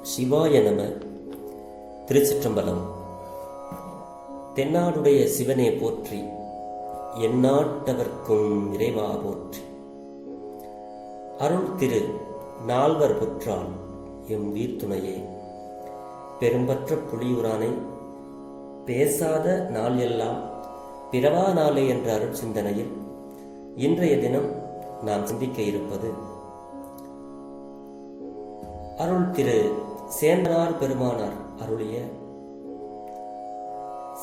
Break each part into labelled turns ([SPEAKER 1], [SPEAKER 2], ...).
[SPEAKER 1] சிவாய நம திருச்சிற்றம்பலம். தென்னாடுடைய சிவனே போற்றி எந்நாட்டவர்க்கும் இறைவா போற்றி. அருள் திரு நால்வர் புற்றான் எம் வீர்த்துணையே. பெரும்பற்ற புலியூரானை பேசாத நாள் எல்லாம் பிறவா நாளே என்ற அருள் சிந்தனையில் இன்றைய தினம் நாம் சிந்திக்க இருப்பது அருள் திரு சேந்தனார் பெருமானார் அருளிய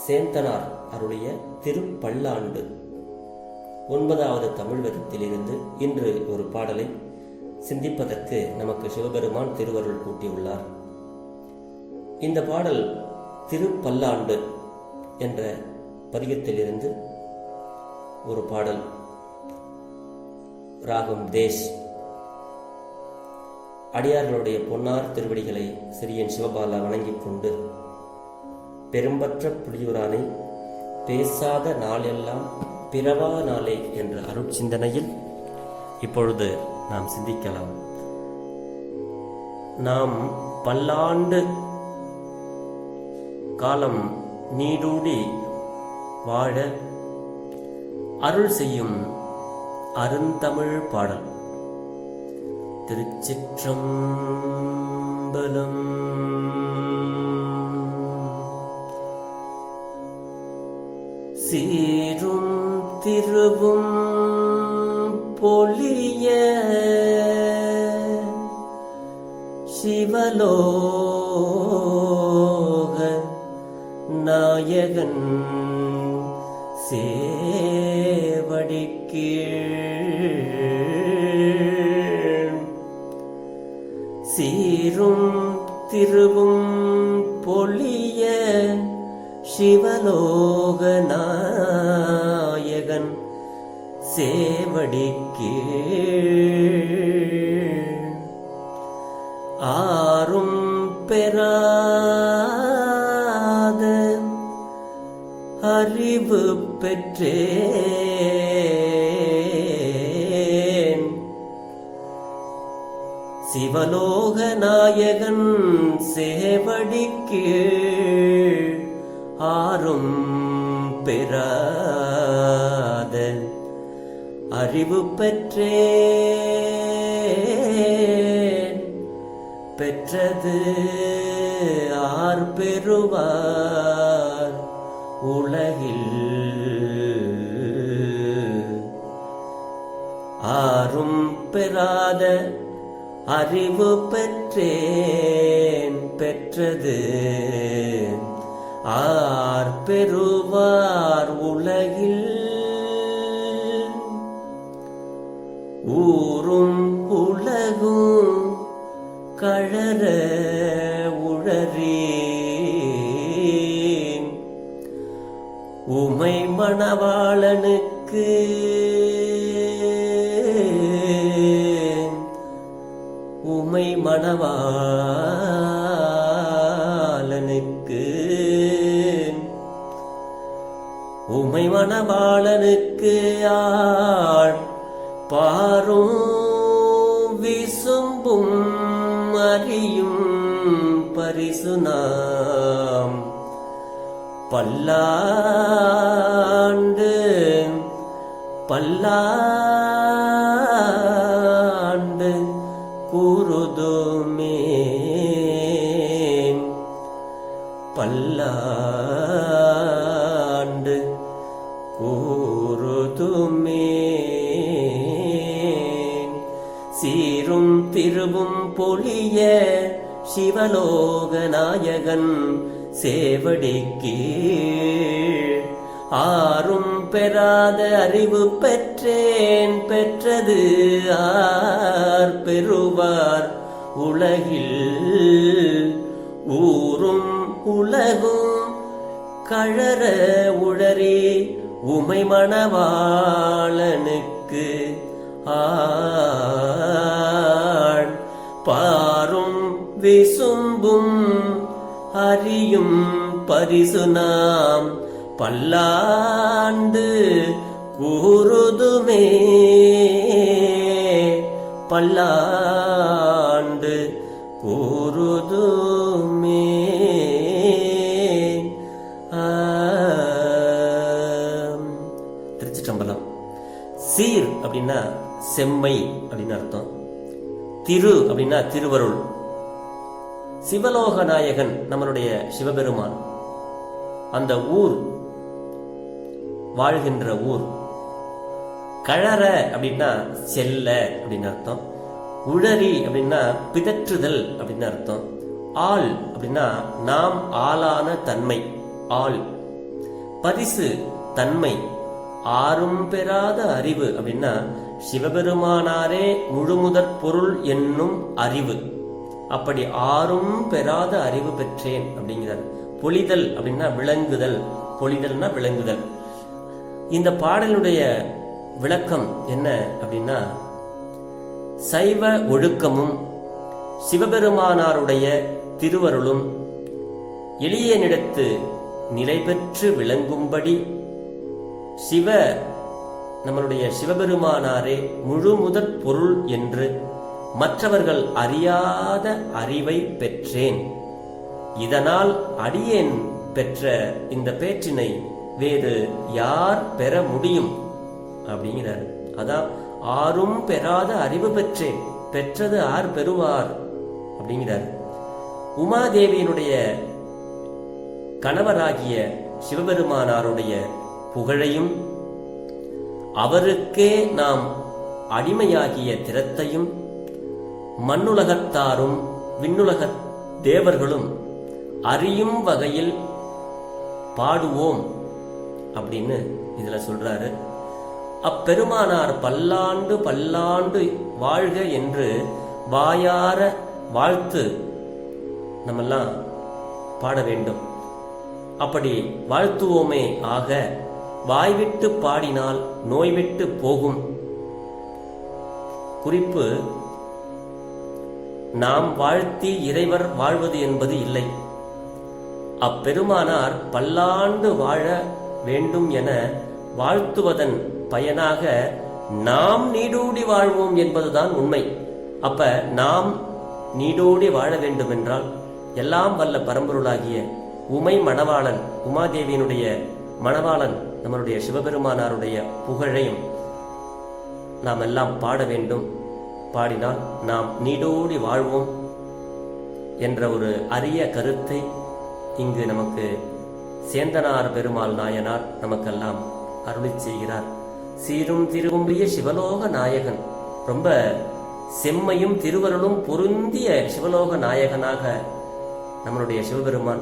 [SPEAKER 1] சேந்தனார் அருளிய திருப்பல்லாண்டு. ஒன்பதாவது தமிழ் விதத்திலிருந்து இன்று ஒரு பாடலை சிந்திப்பதற்கு நமக்கு சிவபெருமான் திருவருள் கூட்டியுள்ளார். இந்த பாடல் திருப்பல்லாண்டு என்ற பதிகத்திலிருந்து ஒரு பாடல். ராகம் தேஷ். அடியார்களுடைய பொன்னார் திருவடிகளை சிறியன் சிவபாலா வணங்கிக் கொண்டு பெரும்பற்ற புலியூரானை பேசாத நாளெல்லாம் பிறவா நாளே என்ற அருட்சிந்தனையில் இப்பொழுது நாம் சிந்திக்கலாம். நாம் பல்லாண்டு காலம் நீடூடி வாழ அருள் செய்யும் அருந்தமிழ் பாடல். திருச்சிற்றம்பலம். சீரும் திருவும் பொலிய சிவலோக நாயகன் சேவடி கீழ் சீரும் திருவும் பொலிய சிவலோக நாயகன் சேவடிக்கீழ். ஆறும் பெறாத அறிவு பெற்றே சிவலோக நாயகன் சேவடிக்கு ஆறும் பெறாத அறிவு பெற்றே. பெற்றது ஆர் பெறுவார் உலகில். ஆறும் பெறாத அறிவு பெற்றேன் பெற்றது. ஆர் பெறுவார் உலகில். ஊரும் உலகும் கழற உழறி உமை மணவாளனுக்கு உம்மை மணவாளனுக்கு. உமை மணவாளனுக்கு ஆள் பாரும் விசும்பும் அறியும் பரிசு நாம். பல்லாண்டு பல்லா சீரும் திருவும் பொழிய சிவலோக நாயகன் சேவடிக்கு ஆறும் பெறாத அறிவு பெற்றேன் பெற்றது ஆர் பெறுவார் உலகில். ஊரும் உலகும் கழற உழறி உமை மணவாளனுக்கு ஆள் பாரும் விசும்பும் அறியும் பரிசு நாம் பல்லாண்டு கூறுதுமே. பல்லாண்டு கூறுதுமே. திருச்சி சம்பளம் சீர் அப்படின்னா செம்மை அப்படின்னு அர்த்தம். திரு அப்படின்னா திருவருள். சிவலோக நாயகன் நம்மளுடைய சிவபெருமான். அந்த ஊர் வாழ்கின்ற ஊர். கழற அப்படின்னா செல்ல அப்படின்னு அர்த்தம். உழறி அப்படின்னா பிதற்றுதல் அப்படின்னு அர்த்தம். ஆள் அப்படின்னா நாம் ஆளான தன்மை ஆள். பரிசு தன்மை. ஆறும் பெறாத அறிவு அப்படின்னா சிவபெருமானாரே முழுமுதற் பொருள் என்னும் அறிவு. அப்படி ஆறும் பெறாத அறிவு பெற்றேன் அப்படிங்கிறார். பொழிதல் அப்படின்னா விளங்குதல். பொழிதல்னா விளங்குதல். இந்த பாடலுடைய விளக்கம் என்ன அப்படின்னா சைவ ஒழுக்கமும் சிவபெருமானாருடைய திருவருளும் எளியனிடத்து நிலை பெற்று விளங்கும்படி சிவ நம்மளுடைய சிவபெருமானாரே முழு முதற் பொருள் என்று மற்றவர்கள் அறியாத அறிவை பெற்றேன். இதனால் அடியேன் பெற்ற இந்த பேற்றினை வேறு யார் பெற முடியும்? அப்படிங்கிறார். அதான் ஆரும் பெறாத அறிவு பெற்றேன் பெற்றது ஆர் பெறுவார்? அப்படிங்கிறார். உமாதேவியினுடைய கணவராகிய சிவபெருமானாருடைய புகழையும் அவருக்கே நாம் அடிமையாகிய திறத்தையும் மண்ணுலகத்தாரும் விண்ணுலக தேவர்களும் அறியும் வகையில் பாடுவோம் அப்படின்னு இதுல சொல்றாரு. அப்பெருமானார் பல்லாண்டு பல்லாண்டு வாழ்க என்று வாயார வாழ்த்து நம்மெல்லாம் பாட வேண்டும். அப்படி வாழ்த்துவோமே ஆக வாய்விட்டு பாடினால் நோய்விட்டு போகும். குறிப்பு நாம் வாழ்த்தி இறைவர் வாழ்வது என்பது இல்லை. அப்பெருமானார் பல்லாண்டு வாழ வேண்டும் என வாழ்த்துவதன் பயனாக நாம் நீடூடி வாழ்வோம் என்பதுதான் உண்மை. அப்ப நாம் நீடோடி வாழ வேண்டுமென்றால் எல்லாம் வல்ல பரம்பொருளாகிய உமை மணவாளன் உமாதேவியினுடைய மணவாளன் நம்மளுடைய சிவபெருமானாருடைய புகழையும் நாம் எல்லாம் பாட வேண்டும். பாடினால் நாம் நீடோடி வாழ்வோம் என்ற ஒரு அரிய கருத்தை இங்கு நமக்கு சேந்தனார் பெருமாள் நாயனார் நமக்கெல்லாம் அருளி செய்கிறார். சீரும் திருவும்பிய சிவலோக நாயகன் ரொம்ப செம்மையும் திருவருளும் பொருந்திய சிவலோக நாயகனாக நம்மளுடைய சிவபெருமான்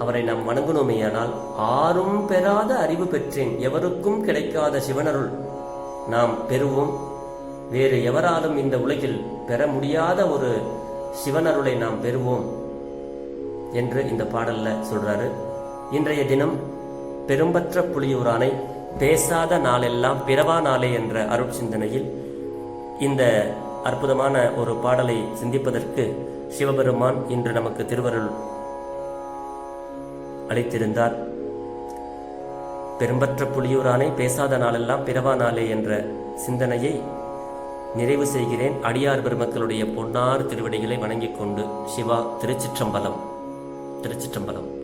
[SPEAKER 1] அவரை நாம் வணங்கணுமேயானால் ஆறும் பெறாத அறிவு பெற்றேன். எவருக்கும் கிடைக்காத சிவனருள் நாம் பெறுவோம். வேறு எவராலும் இந்த உலகில் பெற முடியாத ஒரு சிவனருளை நாம் பெறுவோம் என்று இந்த பாடல்ல சொல்றாரு. இன்றைய தினம் பெரும்பற்ற புலியூரானை பேசாத நாளெல்லாம் பிறவா நாளே என்ற அருள் சிந்தனையில் இந்த அற்புதமான ஒரு பாடலை சிந்திப்பதற்கு சிவபெருமான் இன்று நமக்கு திருவருள் அளித்திருந்தார் பெரும்பற்ற புலியூரானை பேசாத நாளெல்லாம் பிறவா நாளே என்ற சிந்தனையை நிறைவு செய்கிறேன். அடியார் பெருமக்களுடைய பொன்னார் திருவடிகளை வணங்கிக் கொண்டு சிவா திருச்சிற்றம்பலம் திருச்சிற்றம்பலம்.